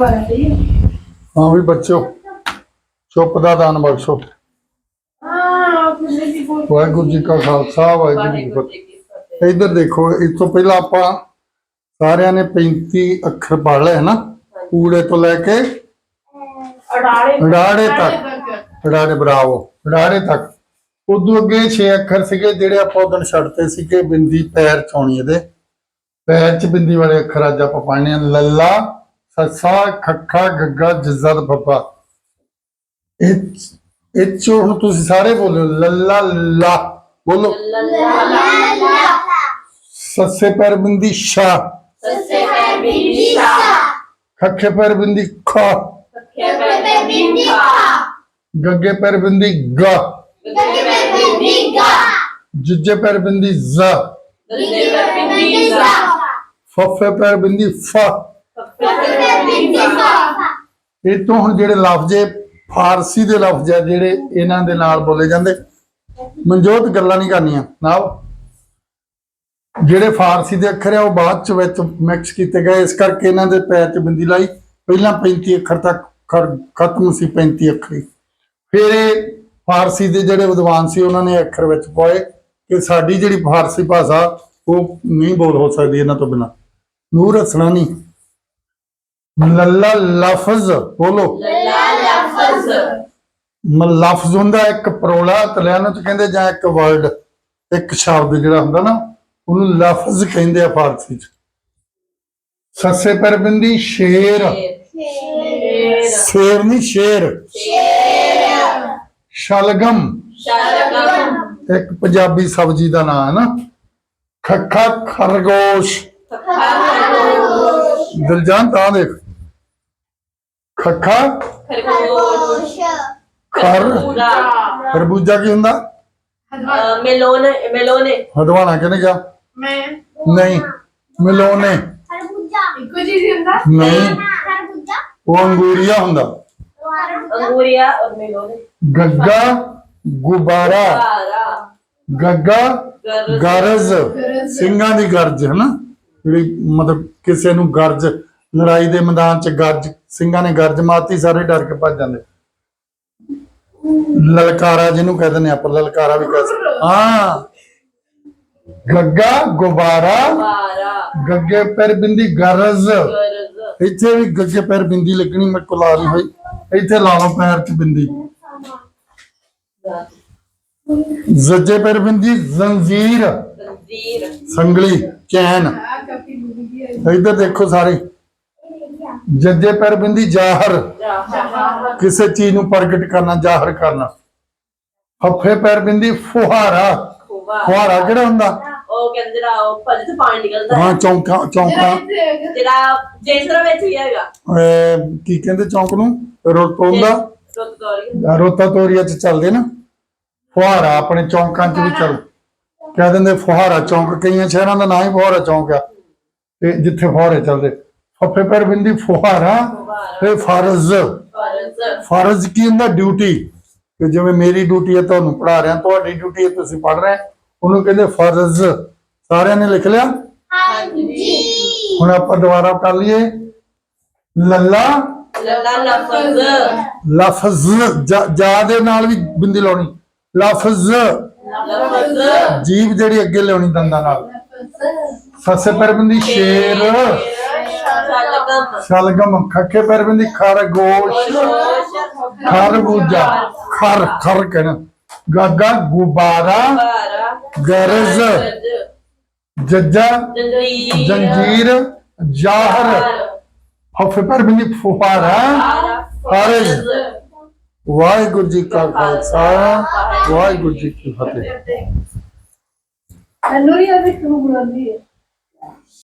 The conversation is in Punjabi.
ਹੈ ਵੀ ਬੱਚੋ ਚੁੱਪ ਦਾ ਦਾਨ ਬਖਸ਼ੋ। ਵਾਹਿਗੁਰੂ ਜੀ ਕਾ ਖਾਲਸਾ ਵਾਹਿਗੁਰੂ ਜੀ ਕੀ ਫਤਿਹ। ਇੱਧਰ ਦੇਖੋ ਇਸ ਤੋਂ ਪਹਿਲਾਂ ਆਪਾਂ ਸਾਰਿਆਂ ਨੇ 35 ਅੱਖਰ ਪੜ੍ਹ ਲਏ ਨਾ ਊੜੇ ਤੋਂ ਲੈ ਕੇ ਅੜਾੜੇ ਤੱਕ। ਰਾੜੇ ਬਰਾਵੋ ਰਾੜੇ ਤੱਕ। ਉਦੋਂ ਅੱਗੇ 6 ਅੱਖਰ ਸੀਗੇ ਜਿਹੜੇ ਆਪਾਂ ਉਦੋਂ ਛੱਡਤੇ ਸੀਗੇ ਬਿੰਦੀ ਪੈਰ ਚੋਣੀ ਇਹਦੇ। ਪੈਰ 'ਚ ਬਿੰਦੀ ਵਾਲੇ ਅੱਖਰ ਅੱਜ ਆਪਾਂ ਪੜ੍ਹਨੇ ਆ। ਲੱਲਾ ਸੱਸਾ ਖੱਖਾ ਗੱਗਾ ਜੱਜ਼ਾ ਤੇ ਬੱਬਾ ਇਹ ਇਹ 'ਚੋਂ ਹੁਣ ਤੁਸੀਂ ਸਾਰੇ ਬੋਲੋ ਲੱਲਾ ਲਾ ਬੋਲੋ ਸੱਸੇ ਪੈਰ ਬਿੰਦੀ ਸ਼ਾ ਸੱਸੇ ਪੈ ਬਿੰਦੀਸ਼ਾ ਖੱਖੇ ਪੈਰ ਬਿੰਦੀ ਖਾ ਖੇ ਪੈ ਬਿੰਦੀਖਾ ਗੱਗੇ ਪੈਰ ਬਿੰਦੀ ਗਾ ਗੱਗੇ ਪੈ ਬਿੰਦੀਗਾ ਜੁੱਜੇ ਪੈਰ ਬਿੰਦੀ ਜ਼ਾ ਗੱਗੇ ਪੈ ਬਿੰਦੀਜ਼ਾ ਫੱਫੇ ਪੈਰ ਬਿੰਦੀ ਫਾ ਖੇ ਪੈ ਬਿੰਦੀਖਾ ਇਹ ਤੋਂ ਹੁਣ ਜਿਹੜੇ ਲਫ਼ਜ਼ ਫਾਰਸੀ ਦੇ ਲਫ਼ਜ਼ ਆ ਜਿਹੜੇ ਇਹਨਾਂ ਦੇ ਨਾਲ ਬੋਲੇ ਜਾਂਦੇ। ਮਨਜੋਤ, ਗੱਲਾਂ ਨਹੀਂ ਕਰਨੀਆਂ। ਨਾਲ ਜਿਹੜੇ ਫਾਰਸੀ ਦੇ ਅੱਖਰ ਆ, ਉਹ ਬਾਅਦ ਚ ਵਿੱਚ ਮਿਕਸ ਕੀਤੇ ਗਏ। ਇਸ ਕਰਕੇ ਇਹਨਾਂ ਦੇ ਪੈਰ 'ਚ ਬਿੰਦੀ ਲਾਈ। ਪਹਿਲਾਂ 35 ਅੱਖਰ ਤੱਕ ਖਰ- ਖਤਮ ਸੀ 35 ਅੱਖਰੀ। ਫਿਰ ਇਹ ਫਾਰਸੀ ਦੇ ਜਿਹੜੇ ਵਿਦਵਾਨ ਸੀ, ਉਹਨਾਂ ਨੇ ਅੱਖਰ ਵਿੱਚ ਪਾਏ ਕਿ ਸਾਡੀ ਜਿਹੜੀ ਫਾਰਸੀ ਭਾਸ਼ਾ, ਉਹ ਨਹੀਂ ਬੋਲ ਹੋ ਸਕਦੀ ਇਹਨਾਂ ਤੋਂ ਬਿਨਾ। ਨੂਰ ਨਹੀਂ ਲੱਲਾ ਲਫ਼ਜ਼ ਬੋਲੋ। ਲੱਲਾ ਲਫ਼ਜ਼। ਲਫ਼ਜ਼ ਹੁੰਦਾ ਇੱਕ ਪਰੋਲਾ ਤਲਿਆਨਾਂ ਚ ਕਹਿੰਦੇ ਜਾਂ ਇੱਕ ਵਰਡ ਇੱਕ ਸ਼ਬਦ ਜਿਹੜਾ ਹੁੰਦਾ ਨਾ ਉਹਨੂੰ ਲਫ਼ਜ਼ ਕਹਿੰਦੇ ਆ ਫਾਰਸੀ ਚ। ਸੱਸੇ ਪਰ ਬਿੰਦੀ ਸ਼ੇਰ। ਸ਼ੇਰ। ਸ਼ੇਰ ਨਹੀਂ ਸ਼ੇਰ। ਸ਼ਲਗਮ। ਸ਼ਲਗਮ। ਇੱਕ ਪੰਜਾਬੀ ਸਬਜ਼ੀ ਦਾ ਨਾਮ ਹੈ ਨਾ। ਖੱਖਾ ਖਰਗੋਸ਼। ਖਰਗੋਸ਼। ਦਿਲਜਾਨ ਤਾਂ ਦੇਖ। ਖੱਖਾ ਖਰਗੋਸ਼ ਖਰ। ਪੂਰਾ ਖਰਬੂਜਾ ਕੀ ਹੁੰਦਾ? ਮੇਲੋਨੇ ਮੇਲੋਨੇ। ਹਦਵਾਣਾ ਕਿਹਨੇ ਕਿਹਾ? ਮੈਂ। ਨਹੀਂ ਮਿਲੋਨੇ। ਇੱਕੋ ਚੀਜ਼ ਹੀ ਹੁੰਦਾ? ਨਹੀਂ। ਉਹ ਅੰਗੂਰੀਆ ਹੁੰਦਾ। ਅੰਗੂਰੀਆ ਔਰ ਮੇਲੋਨੇ। ਗੱਗਾ ਗੁਬਾਰਾ। ਗੱਗਾ ਗਰਜ਼। ਗਰਜ਼। ਸਿੰਘਾਂ ਦੀ ਗਰਜ ਹੈ ਨਾ ਜਿਹੜੀ ਮਤਲਬ ਕਿਸੇ ਨੂੰ ਗਰਜ ਲੜਾਈ ਦੇ ਮੈਦਾਨ 'ਚ ਗਰਜ ਸਿੰਘਾਂ ਨੇ ਗਰਜ ਮਾਰਤੀ ਸਾਰੇ ਡਰ ਕੇ ਭੱਜ ਜਾਂਦੇ। ਲਲਕਾਰਾ ਜਿਹਨੂੰ ਕਹਿੰਦੇ ਨੇ ਆਪਾਂ ਲਲਕਾਰਾ ਵੀ ਕਹਿ ਸਕਦੇ। ਹਾਂ। ਗੱਗਾ ਗੁਬਾਰਾ। ਗੱਗੇ ਪੈਰ ਬਿੰਦੀ ਗਰਜ਼। ਇੱਥੇ ਵੀ ਗੱਗੇ ਪੈਰ ਬਿੰਦੀ ਲੱਗਣੀ ਮੇਰੇ ਕੋਲ ਆ ਰਹੀ ਹੋਈ। ਇੱਥੇ ਲਾ ਲਓ ਪੈਰ 'ਚ ਬਿੰਦੀ। ਜ਼ੱਜੇ ਪੈਰ ਬਿੰਦੀ ਜ਼ੰਜੀਰ। ਜ਼ੰਜੀਰ। ਸੰਗਲੀ ਚੈਨ। ਇੱਧਰ ਦੇਖੋ ਸਾਰੇ। ਜੱਜੇ ਪੈਰ ਬਿੰਦੀ ਜ਼ਾਹਰ। ਜਹਾ ਕਿਸੇ ਚੀਜ਼ ਨੂੰ ਪ੍ਰਗਟ ਕਰਨਾ ਜ਼ਾਹਰ ਕਰਨਾ। ਫੱਫੇ ਪੈਰ ਬਿੰਦੀ ਫੁਹਾਰਾ। ਫੁਹਾਰਾ। ਕਿਹੜਾ ਹੁੰਦਾ? ਉਹ ਕਹਿੰਦੇ ਜਿਹੜਾ ਉਹ ਭੱਜ ਤੋਂ ਪਾਣੀ ਨਿਕਲਦਾ ਹਾਂ। ਹੈ ਚੌਂਕਾ ਚੌਂਕਾ। ਜਿਹੜਾ ਜੇਸਰ ਵਿੱਚ ਵੀ ਹੈਗਾ। ਅਹ, ਕੀ ਕਹਿੰਦੇ ਚੌਂਕ ਨੂੰ? ਰੋਟੋਂਦਾ ਰੁੱਤ ਦੌਰੀ ਰੋਤਾ ਤੋਰੀਆ ਚ ਚੱਲਦੇ ਨਾ। ਫੁਹਾਰਾ ਆਪਣੇ ਚੌਂਕਾਂ ਚ ਵੀ ਚੱਲ। ਕਹਿ ਦਿੰਦੇ ਫੁਹਾਰਾ ਚੌਂਕ ਕਈਆਂ ਸ਼ਹਿਰਾਂ ਦਾ ਨਾਂ ਹੀ ਫੁਹਾਰਾ ਚੌਂਕ ਆ। ਤੇ ਜਿੱਥੇ ਫੁਹਾਰੇ ਚੱਲਦੇ। ਫੱਫੇ ਪੈਰ ਬਿੰਦੀ ਫੁਹਾਰਾ ਤੇ ਫਰਜ਼। ਫਰਜ਼। ਕੀ ਹੁੰਦਾ? ਡਿਊਟੀ। ਕਿ ਜਿਵੇਂ ਮੇਰੀ ਡਿਊਟੀ ਹੈ ਤੁਹਾਨੂੰ ਪੜਾ ਰਿਹਾ ਤੁਹਾਡੀ ਡਿਊਟੀ ਹੈ ਤੁਸੀਂ ਪੜ ਰਹੇ। ਉਹਨੂੰ ਕਹਿੰਦੇ ਫਰਜ਼। ਸਾਰਿਆਂ ਨੇ ਲਿਖ ਲਿਆ? ਹੁਣ ਆਪਾਂ ਦੁਬਾਰਾ ਕਰ ਲਈਏ। ਲੱਲਾ। ਲੱਲਾ ਲਫ਼ਜ਼। ਲਫ਼ਜ਼। ਜਾ ਦੇ ਨਾਲ ਵੀ ਬਿੰਦੀ ਲਾਉਣੀ। ਲਫ਼ਜ਼। ਲਫ਼ਜ਼। ਜੀਭ ਜਿਹੜੀ ਅੱਗੇ ਲਿਆਉਣੀ ਦੰਦਾਂ ਨਾਲ। ਸੱਸੇ ਪੈਰ ਬਿੰਦੀ ਸ਼ੇਰ। ਸ਼ਲਗਮ। ਸ਼ਲਗਮ ਖੱਖੇ ਪੈਰ ਬਿੰਦੀ ਖਰਗੋਸ਼ ਖਰਬੂਜਾ ਖਰ ਖਰ ਕਹਿਣਾ। ਗਾਗਾ ਗੁਬਾਰਾ ਬਾਰਾ ਗਰਜ਼। ਜੱਜਾ ਜੰਜੀਰ। ਜ਼ਾਹਰ। ਹਫੇ ਪੈਰ ਬਿੰਦੀ ਫੁਹਾਰਾ। ਫਰਜ਼। ਵਾਹਿਗੁਰੂ ਜੀ ਕਾ ਖਾਲਸਾ। ਵਾਹਿਗੁਰੂ ਜੀ ਕੀ ਫਤਿਹ। ਨੂਰੀਆ ਦੇ ਕਿਉਂ ਬੁਲਾਉਂਦੀ ਹੈ।